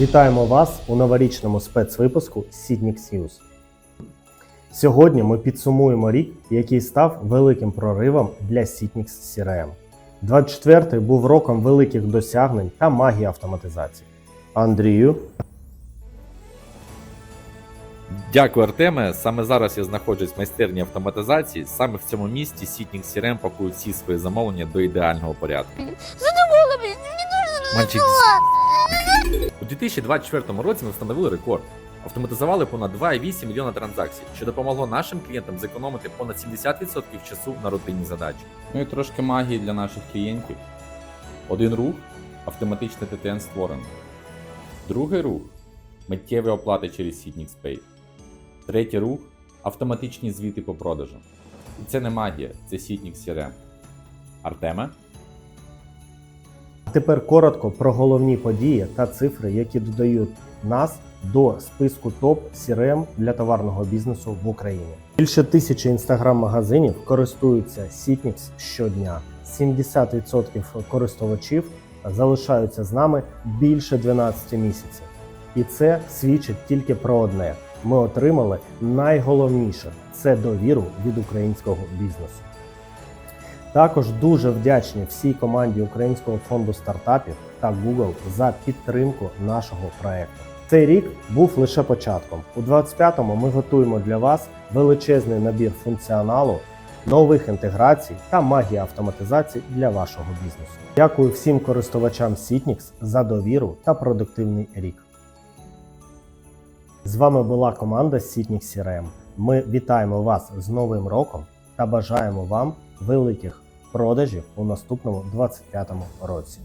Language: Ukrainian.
Вітаємо вас у новорічному спецвипуску Сіднікс News. Сьогодні ми підсумуємо рік, який став великим проривом для Sitnix CRM. 24-й був роком великих досягнень та магії автоматизації. Андрію, Дякую, Артеме. Саме зараз я знаходжусь в майстерні автоматизації. Саме в цьому місці Сітнік CRM пакує всі свої замовлення до ідеального порядку. Мне Мальчик. У 2024 році ми встановили рекорд. Автоматизували понад 2,8 мільйона транзакцій, що допомогло нашим клієнтам зекономити понад 70% часу на рутинні задачі. Ну і трошки магії для наших клієнтів. Один рух автоматичне ТТН створено. Другий рух миттєві оплати через Sitnix Pay. Третій рух автоматичні звіти по продажам. І це не магія, це Sitnix CRM. Артеме? Тепер коротко про головні події та цифри, які додають нас до списку топ CRM для товарного бізнесу в Україні. Більше тисячі інстаграм-магазинів користуються Sitnix щодня. 70% користувачів залишаються з нами більше 12 місяців. І це свідчить тільки про одне: ми отримали найголовніше це довіру від українського бізнесу. Також дуже вдячні всій команді Українського фонду стартапів та Google за підтримку нашого проекту. Цей рік був лише початком. У 25-му ми готуємо для вас величезний набір функціоналу, нових інтеграцій та магії автоматизації для вашого бізнесу. Дякую всім користувачам Sitnix за довіру та продуктивний рік. З вами була команда Sitnix CRM. Ми вітаємо вас з Новим роком та бажаємо вам великих продажів у наступному 25 році.